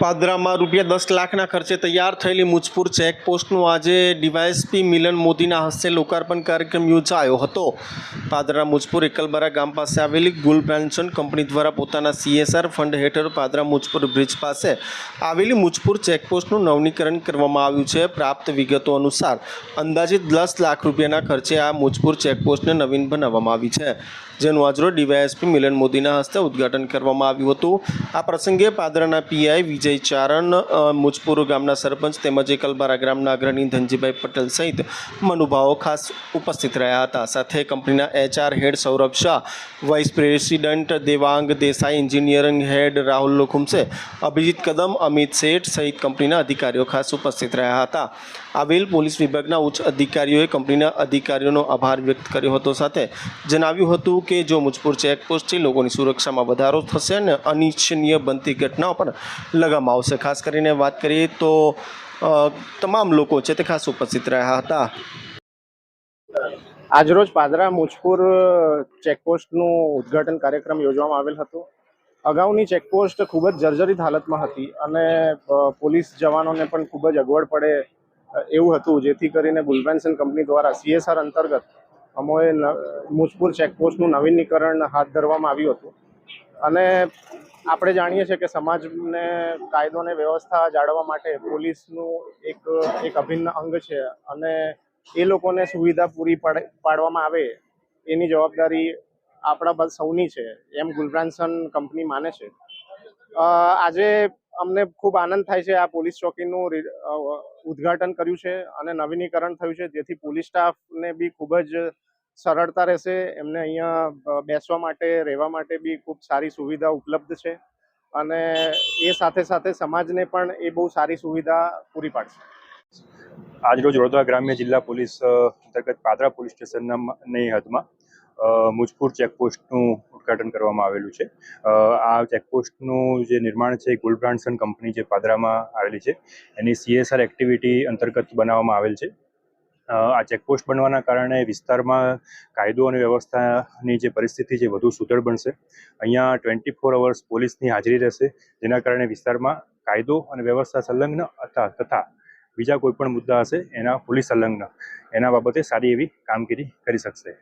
પાદરામાં રૂપિયા દસ લાખના ખર્ચે તૈયાર થયેલી મુજપુર ચેકપોસ્ટનું આજે ડીવાયએસપી મિલન મોદીના હસ્તે લોકાર્પણ કાર્યક્રમ યોજાયો હતો. પાદરા મુજપુર એકલબારા ગામ પાસે આવેલી ગુલ પેન્શન કંપની દ્વારા પોતાના સીએસઆર ફંડ હેઠળ પાદરા મુજપુર બ્રિજ પાસે આવેલી મુજપુર ચેકપોસ્ટનું નવનીકરણ કરવામાં આવ્યું છે. પ્રાપ્ત વિગતો અનુસાર, અંદાજિત દસ લાખ રૂપિયાના ખર્ચે આ મુજપુર ચેકપોસ્ટને નવીન બનાવવામાં આવી છે, જેનું આજરોજ ડીવાયએસપી મિલન મોદીના હસ્તે ઉદ્ઘાટન કરવામાં આવ્યું હતું. આ પ્રસંગે પાદરાના પીઆઈ વિજય ચારણ મુજપુર ગામના સરપંચ તેમજ એકલબારા ગ્રામના અગ્રણી ધનજીભાઈ પટેલ સહિત મનુભાવો ખાસ ઉપસ્થિત રહ્યા હતા. સાથે કંપનીના HR head Saurabh Shah, vice president Devang Desai, engineering head Rahul Lokhumse, Abhijit Kadam, Amit Sheth સહિત કંપનીના અધિકારીઓ ખાસ ઉપસ્થિત રહ્યા હતા. આવેલ પોલીસ વિભાગના ઉચ્ચ અધિકારીઓએ કંપનીના અધિકારીઓનો આભાર વ્યક્ત કર્યો હતો. સાથે જણાવ્યું હતું કે, જો મુજપુર ચેકપોસ્ટથી લોકોની સુરક્ષામાં વધારો થશે અને અનિચ્છનીય બનતી ઘટનાઓ પર લગામ આવશે ખાસ કરીને વાત કરીએ તો તમામ લોકો છે તે ખાસ ઉપસ્થિત રહ્યા હતા. આજરોજ પાદરા મુજપુર ચેકપોસ્ટનું ઉદ્ઘાટન કાર્યક્રમ યોજવામાં આવેલ હતો. અગાઉની ચેકપોસ્ટ ખૂબ જ જર્જરિત હાલતમાં હતી અને પોલીસ જવાનોને પણ ખૂબ જ અગવડ પડે એવું હતું. જેથી કરીને ગુલબેન્સન કંપની દ્વારા સીએસઆર અંતર્ગત અમોએ મુજપુર ચેકપોસ્ટનું નવીનીકરણ હાથ ધરવામાં આવ્યું હતું. અને આપણે જાણીએ છીએ કે સમાજને કાયદો અને વ્યવસ્થા જાળવવા માટે પોલીસનું એક એક અભિન્ન અંગ છે અને એ લોકોને સુવિધા પૂરી પાડ, પાડવામાં આવે એની જવાબદારી આપણા બસ સૌની છે, એમ ગુલબ્રાન્સન કંપની માને છે. આજે અમને ખૂબ આનંદ થાય છે આ પોલીસ ચોકીનું ઉદ્ઘાટન કર્યું છે અને નવીનીકરણ થયું છે, જેથી પોલીસ સ્ટાફને બી ખૂબ જ સરળતા રહેશે. એમને અહીંયા બેસવા માટે, રહેવા માટે બી ખૂબ સારી સુવિધા ઉપલબ્ધ છે અને એ સાથે સાથે સમાજને પણ એ બહુ સારી સુવિધા પૂરી પાડશે. આજરોજ વડોદરા ગ્રામ્ય જિલ્લા પોલીસ અંતર્ગત પાદરા પોલીસ સ્ટેશનના હદમાં મુજપુર ચેકપોસ્ટનું ઉદ્ઘાટન કરવામાં આવેલું છે. આ ચેકપોસ્ટનું જે નિર્માણ છે ગુલબ્રાન્ડસન કંપની જે પાદરામાં આવેલી છે. એની સીએસઆર એક્ટિવિટી અંતર્ગત બનાવવામાં આવેલ છે. આ ચેકપોસ્ટ બનવાના કારણે વિસ્તારમાં કાયદો અને વ્યવસ્થાની જે પરિસ્થિતિ છે વધુ સુદૃઢ બનશે. અહીંયા ટ્વેન્ટી ફોર અવર્સ પોલીસની હાજરી રહેશે, જેના કારણે વિસ્તારમાં કાયદો અને વ્યવસ્થા સંલગ્ન હતા તથા બીજા કોઈ પણ મુદ્દા હશે એના પોલીસ સંલગ્ન. એના બાબતે સારી એવી કામગીરી કરી શકશે.